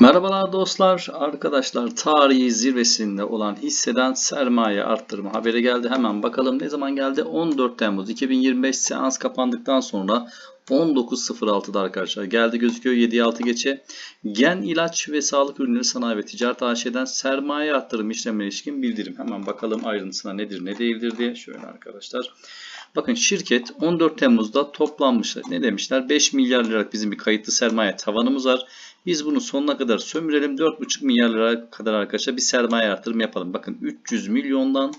Merhabalar dostlar, arkadaşlar tarihi zirvesinde olan hisseden sermaye arttırma haberi geldi. Hemen bakalım ne zaman geldi? 14 Temmuz 2025 seans kapandıktan sonra 19.06'da arkadaşlar geldi gözüküyor 7'ye 6 geçe. Gen ilaç ve sağlık ürünleri sanayi ve ticaret AŞ'den sermaye arttırım işlemine ilişkin bildirim. Hemen bakalım ayrıntısına nedir ne değildir diye. Şöyle arkadaşlar. Bakın şirket 14 Temmuz'da toplanmışlar. Ne demişler? 5 milyar liralık bizim bir kayıtlı sermaye tavanımız var. Biz bunu sonuna kadar sömürelim. 4,5 milyar lira kadar arkadaşlar bir sermaye artırım yapalım. Bakın 300 milyondan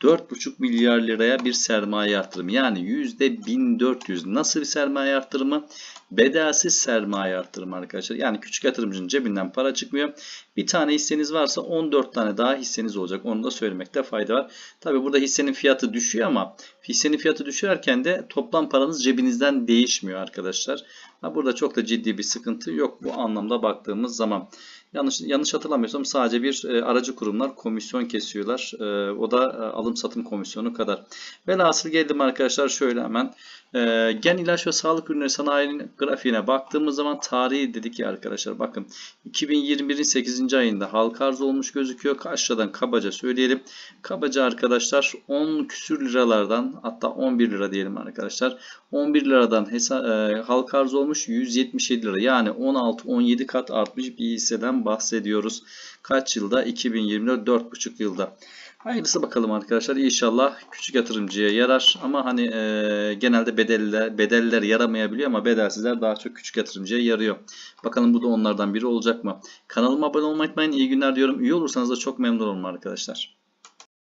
4,5 milyar liraya bir sermaye artırımı. Yani %1400. Nasıl bir sermaye artırımı? Bedelsiz sermaye artırımı arkadaşlar. Yani küçük yatırımcının cebinden para çıkmıyor. Bir tane hisseniz varsa 14 tane daha hisseniz olacak. Onu da söylemekte fayda var. Tabi burada hissenin fiyatı düşüyor ama hissenin fiyatı düşerken de toplam paranız cebinizden değişmiyor arkadaşlar. Burada çok da ciddi bir sıkıntı yok bu anlamda baktığımız zaman. Yanlış yanlış hatırlamıyorsam sadece bir e, aracı kurumlar komisyon kesiyorlar. E, o da e, alım satım komisyonu kadar. Velhasıl geldim arkadaşlar şöyle hemen. E, gen ilaç ve sağlık ürünleri sanayinin grafiğine baktığımız zaman tarihi dedik ya arkadaşlar. Bakın 2021'in 8. ayında halka arz olmuş gözüküyor. Kaçladan kabaca söyleyelim. Kabaca arkadaşlar 10 küsür liralardan hatta 11 lira diyelim arkadaşlar. 11 liradan hesa, e, halka arz olmuş 177 lira. Yani 16-17 kat artmış bir hisseden bahsediyoruz. Kaç yılda? 2024 4,5 yılda. Hayırlısı bakalım arkadaşlar. İnşallah küçük yatırımcıya yarar. Ama hani e, genelde bedeller, bedeller yaramayabiliyor ama bedelsizler daha çok küçük yatırımcıya yarıyor. Bakalım bu da onlardan biri olacak mı? Kanalıma abone olmayı unutmayın. İyi günler diyorum. Üye olursanız da çok memnun olurum arkadaşlar.